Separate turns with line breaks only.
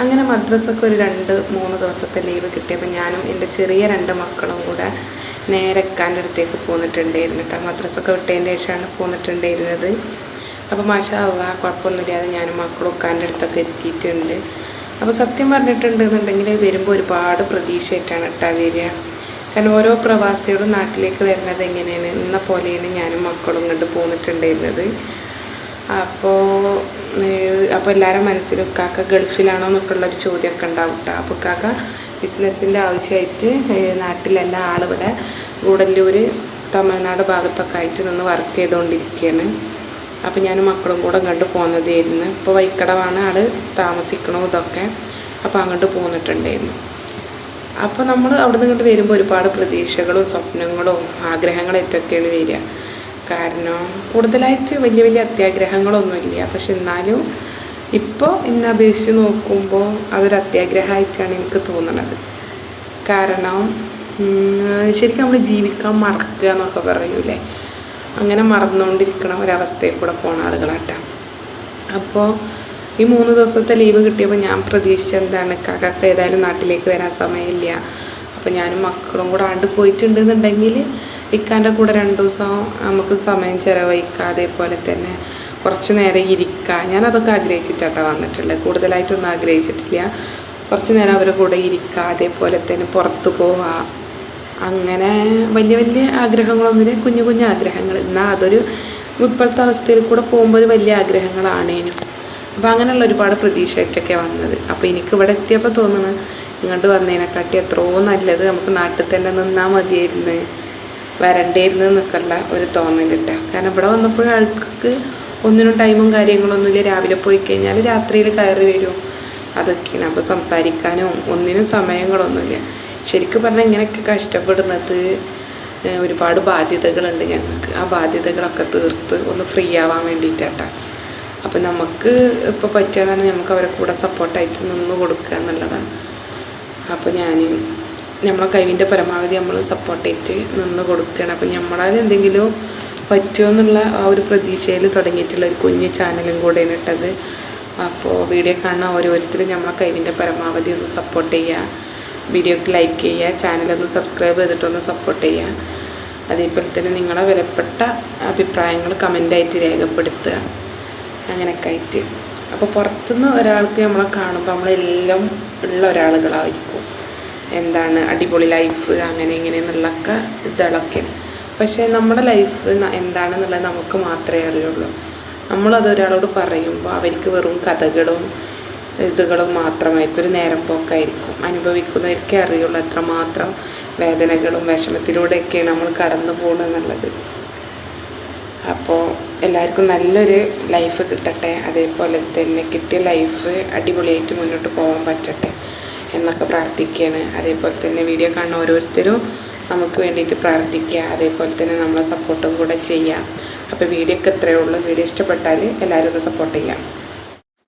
അങ്ങനെ മദ്രസൊക്കെ ഒരു രണ്ട് മൂന്ന് ദിവസത്തെ ലീവ് കിട്ടിയപ്പോൾ ഞാനും എന്റെ ചെറിയ രണ്ട് മക്കളും കൂടെ നേരെ എക്കാന്റെ അടുത്തേക്ക് പോന്നിട്ടുണ്ടായിരുന്നു കേട്ടോ മദ്രസൊക്കെ വിട്ടതിന്റെ ശേഷമാണ് പോന്നിട്ടുണ്ടായിരുന്നത്. അപ്പോൾ മാഷാ അല്ല കുഴപ്പമൊന്നുമില്ലാതെ ഞാനും മക്കളും ഉക്കാന്റെ അടുത്തൊക്കെ എത്തിയിട്ടുണ്ട്. അപ്പോൾ സത്യം പറഞ്ഞിട്ടുണ്ട് എന്നുണ്ടെങ്കിൽ വരുമ്പോൾ ഒരുപാട് പ്രതീക്ഷയായിട്ടാണ് കേട്ടോ വരിക. കാരണം ഓരോ പ്രവാസികളും നാട്ടിലേക്ക് വരുന്നത് എങ്ങനെയാണ്? എന്ന പോലെയാണ് ഞാനും മക്കളും ഇങ്ങോട്ട് പോന്നിട്ടുണ്ടായിരുന്നത്. അപ്പോൾ അപ്പോൾ എല്ലാവരും മനസ്സിൽ ഉക്കാക്ക ഗൾഫിലാണോ എന്നൊക്കെ ഉള്ളൊരു ചോദ്യമൊക്കെ ഉണ്ടാവും കേട്ടോ അപ്പോൾ ഉക്കാക്ക ബിസിനസ്സിന്റെ ആവശ്യമായിട്ട് നാട്ടിലല്ല ആളിവിടെ ഗൂഡല്ലൂർ തമിഴ്നാട് ഭാഗത്തൊക്കെ ആയിട്ട് നിന്ന് വർക്ക് ചെയ്തുകൊണ്ടിരിക്കുകയാണ് അപ്പോൾ ഞാൻ മക്കളും കൂടെ അങ്ങോട്ട് പോകുന്നതായിരുന്നു ഇപ്പോൾ വൈക്കടവാണ് ആൾ താമസിക്കണോ ഇതൊക്കെ. അപ്പോൾ അങ്ങോട്ട് പോന്നിട്ടുണ്ടായിരുന്നു. അപ്പോൾ നമ്മൾ അവിടെ നിന്ന് ഇങ്ങോട്ട് വരുമ്പോൾ ഒരുപാട് പ്രതീക്ഷകളും സ്വപ്നങ്ങളും ആഗ്രഹങ്ങളായിട്ടൊക്കെയാണ് വരിക. കാരണം കൂടുതലായിട്ട് വലിയ വലിയ അത്യാഗ്രഹങ്ങളൊന്നുമില്ല. പക്ഷെ എന്നാലും ഇപ്പോൾ എന്നെ അപേക്ഷിച്ച് നോക്കുമ്പോൾ അതൊരു അത്യാഗ്രഹമായിട്ടാണ് എനിക്ക് തോന്നുന്നത് കാരണം ശരിക്കും നമ്മൾ ജീവിക്കാൻ മറക്കുക എന്നൊക്കെ പറയൂലേ? അങ്ങനെ മറന്നുകൊണ്ടിരിക്കണ ഒരവസ്ഥയിൽ കൂടെ പോണ ആളുകളാട്ടാണ് അപ്പോൾ ഈ മൂന്ന് ദിവസത്തെ ലീവ് കിട്ടിയപ്പോൾ ഞാൻ പ്രതീക്ഷിച്ച എന്താണ് കാക്കക്ക് ഏതായാലും നാട്ടിലേക്ക് വരാൻ സമയമില്ല. അപ്പോൾ ഞാനും മക്കളും കൂടെ ആണ്ട് പോയിട്ടുണ്ടെന്നുണ്ടെങ്കിൽ ഇക്കാന്റെ കൂടെ രണ്ട് ദിവസം നമുക്ക് സമയം ചിലവഴിക്കാതെ അതേപോലെ തന്നെ കുറച്ച് നേരം ഇരിക്കുക ഞാനതൊക്കെ ആഗ്രഹിച്ചിട്ടാണ് വന്നിട്ടുള്ളത് കൂടുതലായിട്ടൊന്നും ആഗ്രഹിച്ചിട്ടില്ല. കുറച്ച് നേരം അവരുടെ കൂടെ ഇരിക്കുക അതേപോലെ തന്നെ പുറത്തു പോവുക അങ്ങനെ വലിയ വലിയ ആഗ്രഹങ്ങളൊന്നുമില്ല കുഞ്ഞു കുഞ്ഞു ആഗ്രഹങ്ങൾ. എന്നാൽ അതൊരു ഇപ്പോഴത്തെ അവസ്ഥയിൽ കൂടെ പോകുമ്പോൾ ഒരു വലിയ ആഗ്രഹങ്ങളാണേനും അപ്പോൾ അങ്ങനെയുള്ള ഒരുപാട് പ്രതീക്ഷയായിട്ടൊക്കെ വന്നത്. അപ്പോൾ എനിക്ക് ഇവിടെ എത്തിയപ്പോൾ തോന്നുന്നത് ഇങ്ങോട്ട് വന്നതിനെക്കാട്ടി എത്രയോ നല്ലത് നമുക്ക് നാട്ടിൽ തന്നെ നിന്നാൽ മതിയായിരുന്നു. വരണ്ടായിരുന്നു നിൽക്കേണ്ട ഒരു തോന്നലിട്ട കാരണം ഇവിടെ വന്നപ്പോൾ ആൾക്ക് ഒന്നിനും ടൈമും കാര്യങ്ങളൊന്നുമില്ല രാവിലെ പോയി കഴിഞ്ഞാൽ രാത്രിയിൽ കയറി വരും. അതൊക്കെയാണ്. അപ്പോൾ സംസാരിക്കാനും ഒന്നിനും സമയങ്ങളൊന്നുമില്ല. ശരിക്കും പറഞ്ഞാൽ ഇങ്ങനെയൊക്കെ കഷ്ടപ്പെടുന്നത് ഒരുപാട് ബാധ്യതകളുണ്ട് ഞങ്ങൾക്ക്. ആ ബാധ്യതകളൊക്കെ തീർത്ത് ഒന്ന് ഫ്രീ ആവാൻ വേണ്ടിയിട്ടാട്ടാ. അപ്പം നമുക്ക് ഇപ്പോൾ പറ്റുകയെന്ന് നമുക്ക് അവരെ കൂടെ സപ്പോർട്ടായിട്ട് നിന്ന് കൊടുക്കുക എന്നുള്ളതാണ്. അപ്പോൾ ഞാൻ നമ്മളെ കഴിവിന്റെ പരമാവധി നമ്മൾ സപ്പോർട്ട് ചെയ്തിട്ട് നിന്ന് കൊടുക്കുകയാണ് അപ്പം നമ്മളാൽ എന്തെങ്കിലും പറ്റുമോ എന്നുള്ള ആ ഒരു പ്രതീക്ഷയിൽ തുടങ്ങിയിട്ടുള്ള ഒരു കുഞ്ഞു ചാനലും കൂടെയാണ് ഇട്ടത്. അപ്പോൾ വീഡിയോ കാണുന്ന ഓരോരുത്തരും നമ്മളെ കഴിവിന്റെ പരമാവധി ഒന്ന് സപ്പോർട്ട് ചെയ്യുക. വീഡിയോക്ക് ലൈക്ക് ചെയ്യുക. ചാനലൊന്ന് സബ്സ്ക്രൈബ് ചെയ്തിട്ടൊന്ന് സപ്പോർട്ട് ചെയ്യുക. അതേപോലെ തന്നെ നിങ്ങളെ വിലപ്പെട്ട അഭിപ്രായങ്ങൾ കമന്റായിട്ട് രേഖപ്പെടുത്തുക. അങ്ങനെയൊക്കെ ആയിട്ട്. അപ്പോൾ പുറത്തുനിന്ന് ഒരാൾക്ക് നമ്മളെ കാണുമ്പോൾ നമ്മളെല്ലാം ഉള്ള ഒരാളുകളായിരിക്കും. എന്താണ് അടിപൊളി ലൈഫ് അങ്ങനെ ഇങ്ങനെ എന്നുള്ളൊക്കെ ഇതുകളൊക്കെ പക്ഷേ നമ്മുടെ ലൈഫ് എന്താണെന്നുള്ളത് നമുക്ക് മാത്രമേ അറിയുള്ളൂ. നമ്മളത് ഒരാളോട് പറയുമ്പോൾ അവർക്ക് വെറും കഥകളും ഇതുകളും മാത്രമായിരിക്കും. ഒരു നേരം പോക്കായിരിക്കും. അനുഭവിക്കുന്നവർക്കേ അറിയുള്ളൂ എത്രമാത്രം വേദനകളും വിഷമത്തിലൂടെയൊക്കെയാണ് നമ്മൾ കടന്നു പോകുന്നത് അപ്പോൾ എല്ലാവർക്കും നല്ലൊരു ലൈഫ് കിട്ടട്ടെ. അതേപോലെ തന്നെ കിട്ടിയ ലൈഫ് അടിപൊളിയായിട്ട് മുന്നോട്ട് പോകാൻ പറ്റട്ടെ. എന്നൊക്കെ പ്രാർത്ഥിക്കുകയാണ്. അതേപോലെ തന്നെ വീഡിയോ കാണുന്ന ഓരോരുത്തരും നമുക്ക് വേണ്ടിയിട്ട് പ്രാർത്ഥിക്കുക. അതേപോലെ തന്നെ നമ്മളെ സപ്പോർട്ടും കൂടെ ചെയ്യാം. അപ്പോൾ വീഡിയോ ഒക്കെ ഇത്രയേ ഉള്ളൂ. വീഡിയോ ഇഷ്ടപ്പെട്ടാൽ എല്ലാവരും ഒന്ന് സപ്പോർട്ട് ചെയ്യാം.